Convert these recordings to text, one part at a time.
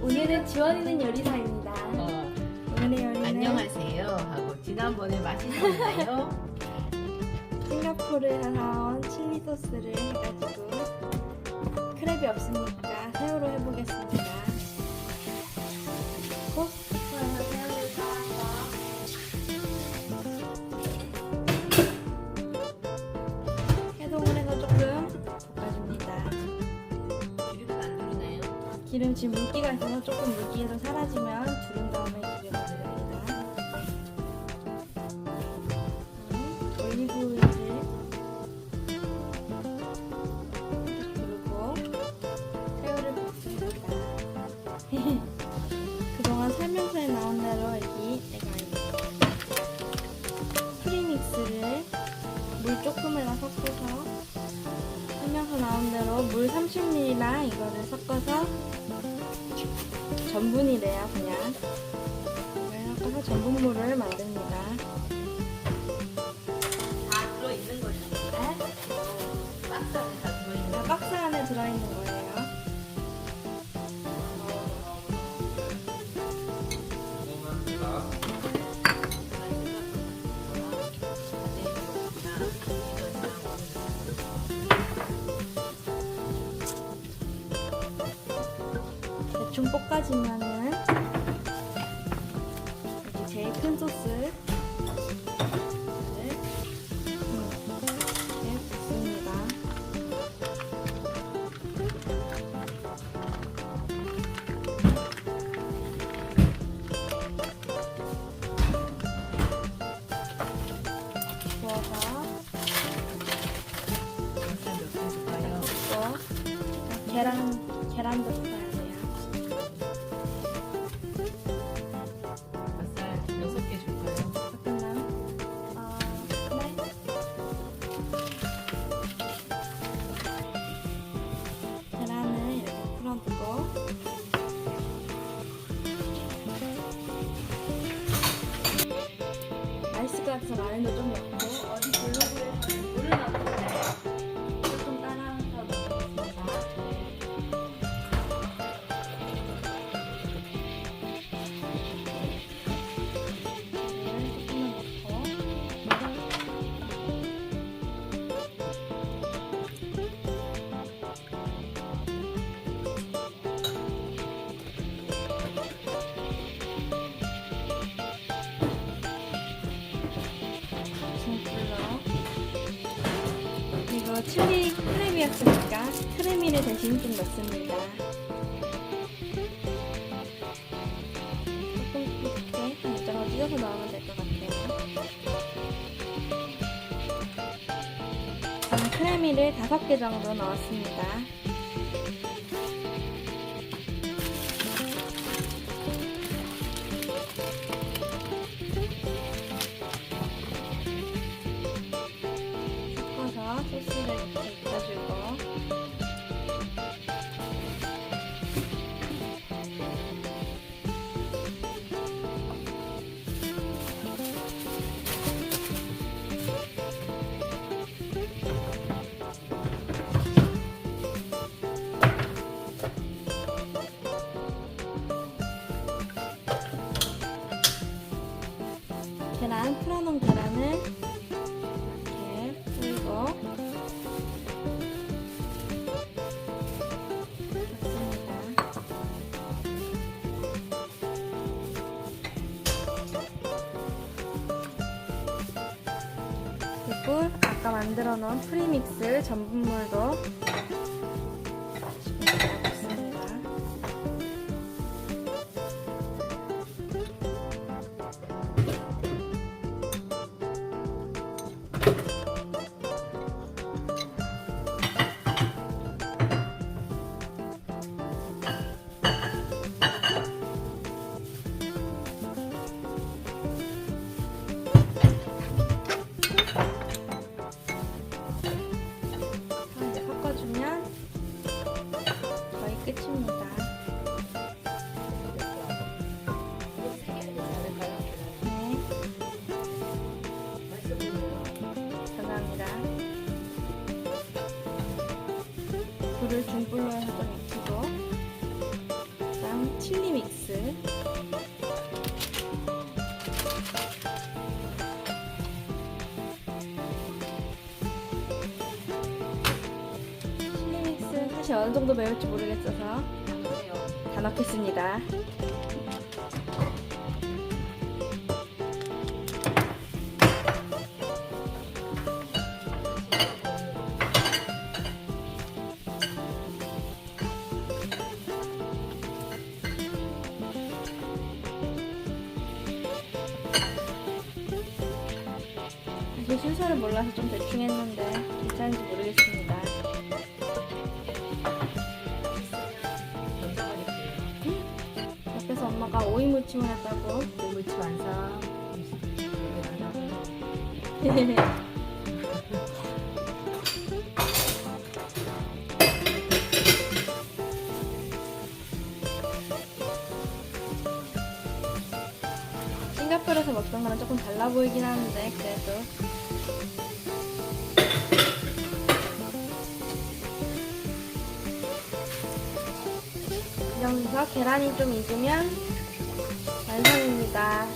오늘은 지원이는 요리사입니다. 어, 오늘의 요리는 안녕하세요 하고 지난번에 맛있었나요? 싱가포르에서 칠리 소스를 해가지고 크랩이 없으니까 새우로 해보겠습니다. 기름 지금 물기가 있어서 조금 물기에서 사라지면 두른 전분이래요 그냥. 이걸 섞어서 전분물을 만듭니다 다 대충 볶아지면은 여기 제일 큰 소스. 를 이렇게 붓습니다. 부어서 또 계란 계란도 칠리 크레미였으니까 크레미를 대신 좀 넣습니다. 조금 이렇게 한 이쪽으로 찢어서 넣으면 될 것 같아요. 저는 크레미를 다섯 개 정도 넣었습니다. 그리고 아까 만들어 놓은 프리믹스 전분물도 불을 중불로 해서 좀 익히고 그다음 칠리 믹스. 칠리 믹스 사실 어느 정도 매울지 모르겠어서 다 넣겠습니다. 순서를 몰라서 좀 대충 했는데 괜찮은지 모르겠습니다. 던져버릴게요. 옆에서 엄마가 오이 무침을 했다고 물무치 완성. 싱가포르에서 먹던 거랑 조금 달라 보이긴 하는데 그래도 이 정도서 계란이 좀 익으면 완성입니다.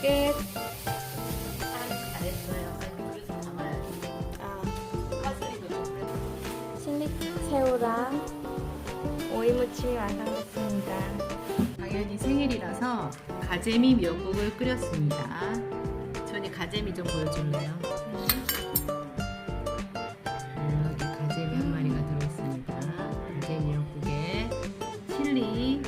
끝. 잘했어요. 그릇에 담아야지. 아, 파슬리도 좀 실리새우랑 오이 무침이 완성됐습니다. 생일이라서 가재미 미역국을 끓였습니다. 전이 가재미 좀 보여줄래요? 이렇게 가재미 한 마리가 들어있습니다. 가재미 미역국에 칠리,